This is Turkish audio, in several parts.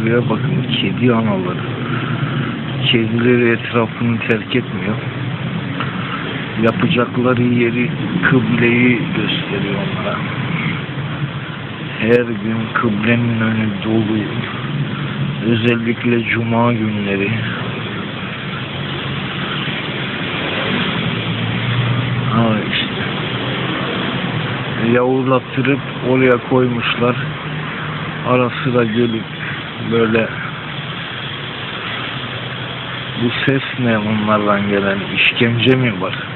Şuraya bakın kedi anaları. Kedileri etrafını terk etmiyor. Yapacakları yeri kıbleyi gösteriyor onlara. Her gün kıblenin önü dolu. Özellikle cuma günleri. Ha işte. Yavrulattırıp oraya koymuşlar. Ara sıra gelip böyle bu ses ne onlardan gelen işkence mi var?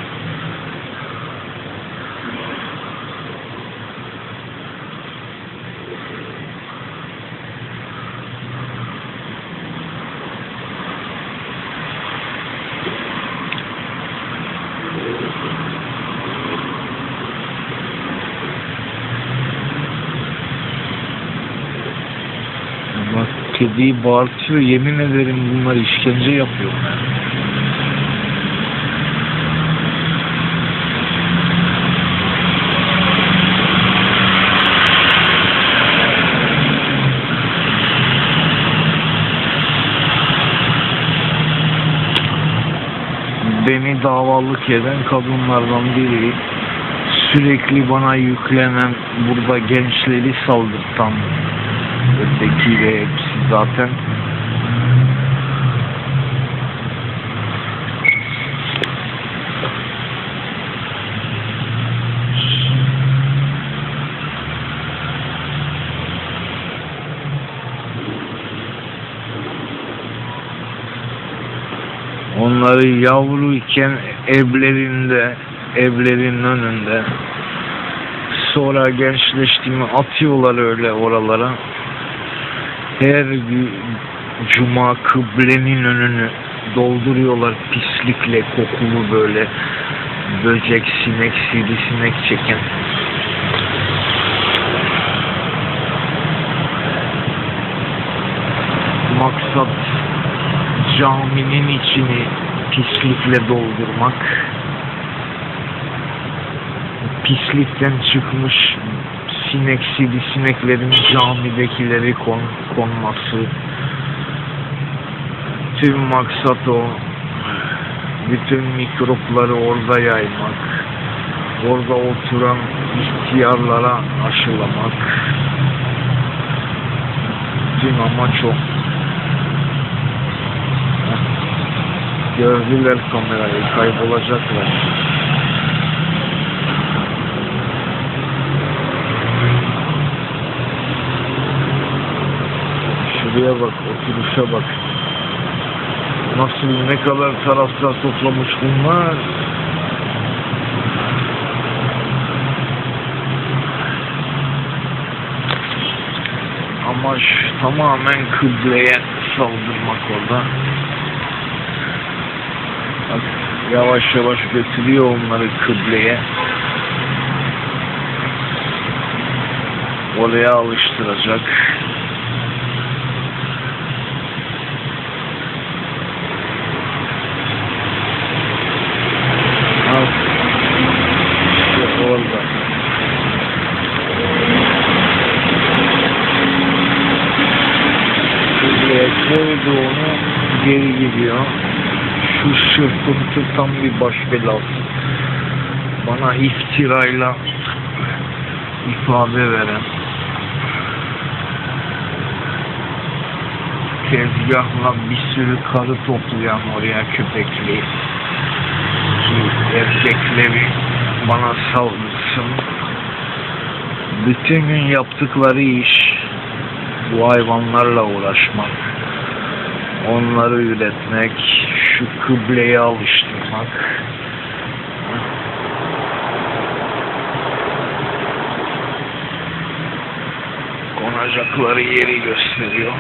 Kediyi bağırtıyor yemin ederim bunlar işkence yapıyor. Beni davalık eden kadınlardan biri sürekli bana yüklenen burada gençleri saldırtan öteki ve hepsi zaten. Onları yavruyken evlerinde evlerin önünde sonra gençleştiğimi atıyorlar öyle oralara her cuma kıblenin önünü dolduruyorlar pislikle kokulu böyle böcek, sinek, sivrisinek çeken. Maksat caminin içini pislikle doldurmak. Pislikten çıkmış sinek sivrisineklerin camidekileri kon, konması. Tüm maksat o. Bütün mikropları orada yaymak. Orada oturan ihtiyarlara aşılamak. Tüm amaç o. Gördüler kamerayı kaybolacaklar Şuraya bak, oturuşa bak. Nasıl ne kadar taraftar toplamış bunlar. Amaç tamamen kıbleye saldırmak orada. Bak, yavaş yavaş götürüyor onları kıbleye. Oraya alıştıracak. Al. İşte orada. Şuraya onu geri gidiyor. Şu şırpıntı tam bir baş belası. Bana iftirayla ifade veren tezgahla bir sürü karı toplayan oraya köpekli ki erkekleri bana saldırsın. Bütün gün yaptıkları iş bu hayvanlarla uğraşmak, onları üretmek, şu kıbleye alıştırmak. Konacakları yeri gösteriyor.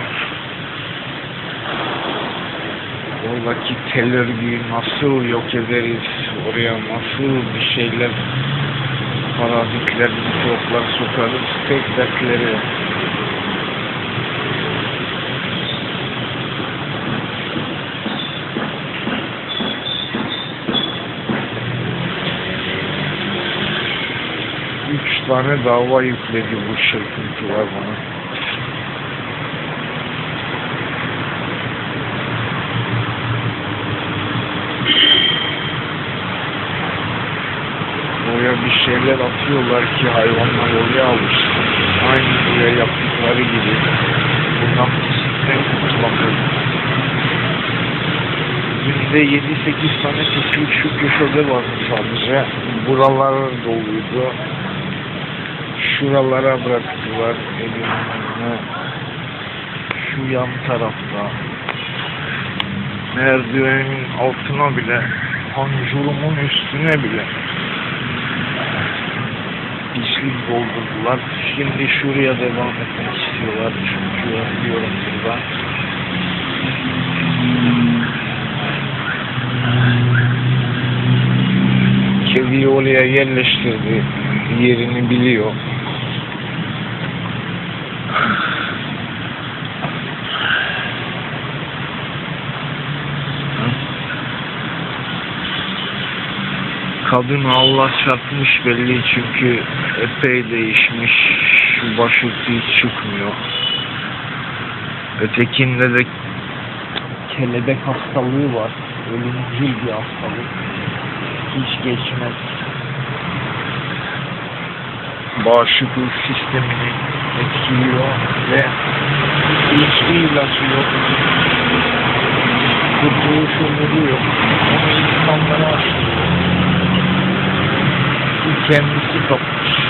Oradaki tel örgüyü nasıl yok ederiz, oraya nasıl bir şeyler, parazitler, mikroplar sokarız, tek dertleri. üç tane dava yükledi bu şirkintiler bana. Oraya bir şeyler atıyorlar ki hayvanlar oraya alışsın. Aynı buraya yaptıkları gibi. Bundan pislikten kurtulamayız. Bizde 7-8 tane pislik şu köşede var sadece. Buralar doluydu. Şuralara bıraktılar önüne. Şu yan tarafta. Merdivenin altına bile, panjurumun üstüne bile pislik doldurdular. Şimdi şuraya devam etmek istiyorlar. Çünkü diyorum burada. Kediyi oraya yerleştirdi. Yerini biliyor. Kadın Allah çarpmış belli çünkü epey değişmiş. Şu başörtü hiç çıkmıyor. Ötekinde de kelebek hastalığı var. Ölümcül bir hastalık. Hiç geçmez. Bağışıklık sistemini etkiliyor ve hiçbir ilacı yok. Kurtuluş umudu yok. Onu insanlara aşılıyor. 天气预